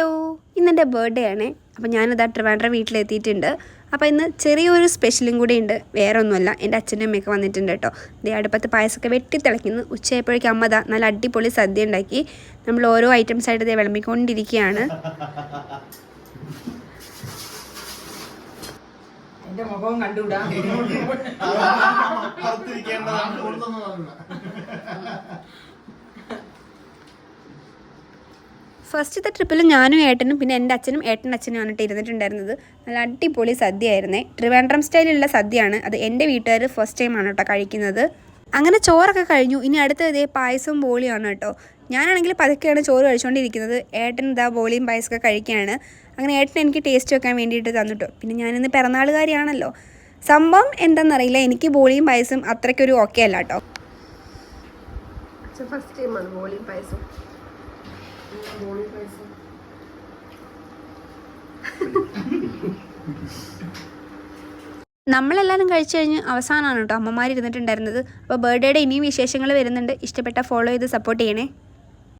Hello ഇന്നെന്റെ birthday ആണ്. അപ്പോൾ ഞാനിതാ ട്രിവാൻഡ്രം വീട്ടിലെത്തിയിട്ടുണ്ട്. അപ്പോൾ ഇന്ന് ചെറിയൊരു സ്പെഷ്യലും കൂടി ഉണ്ട്. വേറെ ഒന്നുമല്ല എന്റെ അച്ഛനും അമ്മയൊക്കെ വന്നിട്ടുണ്ട് കേട്ടോ. ദേ അടുപ്പത്ത് പായസമൊക്കെ വെട്ടി തിളയ്ക്കുന്നു ഉച്ചയായപ്പോഴേക്കും അമ്മ ദാ നല്ല അടിപൊളി സദ്യ ഉണ്ടാക്കി. നമ്മൾ ഓരോ ഐറ്റംസ് ആയിട്ട് ദേ വിളമ്പിക്കൊണ്ടിരിക്കുകയാണ്. എന്റെ മുഖവും കണ്ടുകൂടാ ഫസ്റ്റത്തെ ട്രിപ്പിൽ ഞാനും ഏട്ടനും പിന്നെ എന്റെ അച്ഛനും ഏട്ടൻ അച്ഛനും വന്നിട്ട് ഇരുന്നിട്ടുണ്ടായിരുന്നത് നല്ല അടിപൊളി സദ്യയായിരുന്നേ. ട്രിവാൻഡ്രം സ്റ്റൈലുള്ള സദ്യയാണ്. അത് എന്റെ വീട്ടുകാർ ഫസ്റ്റ് ടൈമാണ് കേട്ടോ കഴിക്കുന്നത്. അങ്ങനെ ചോറൊക്കെ കഴിഞ്ഞു. ഇനി അടുത്ത ഇതേ പായസവും ബോളിയാണ് കേട്ടോ. ഞാനാണെങ്കിൽ പതുക്കെയാണ് ചോറ് കഴിച്ചുകൊണ്ടിരിക്കുന്നത് ഏട്ടൻ ഇതാ ബോളിയും പായസമൊക്കെ കഴിക്കുകയാണ് അങ്ങനെ ഏട്ടൻ എനിക്ക് ടേസ്റ്റ് വെക്കാൻ വേണ്ടിയിട്ട് തന്നിട്ടോ. പിന്നെ ഞാനിന്ന് പിറന്നാളുകാരിയാണല്ലോ. സംഭവം എന്താണെന്നറിയില്ല എനിക്ക് ബോളിയും പായസം അത്രയ്ക്കൊരു ഓക്കെ അല്ല കേട്ടോ. ഫസ്റ്റ് ടൈമാണ് ബോളിയും പായസം നമ്മളെല്ലാവരും കഴിച്ചു കഴിഞ്ഞ് അവസാനമാണ് കേട്ടോ അമ്മമാർ ഇരുന്നിട്ടുണ്ടായിരുന്നത് അപ്പോൾ ബർത്ത്ഡേയുടെ ഇനിയും വിശേഷങ്ങൾ വരുന്നുണ്ട്. ഇഷ്ടപ്പെട്ട ഫോളോ ചെയ്ത് സപ്പോർട്ട് ചെയ്യണേ.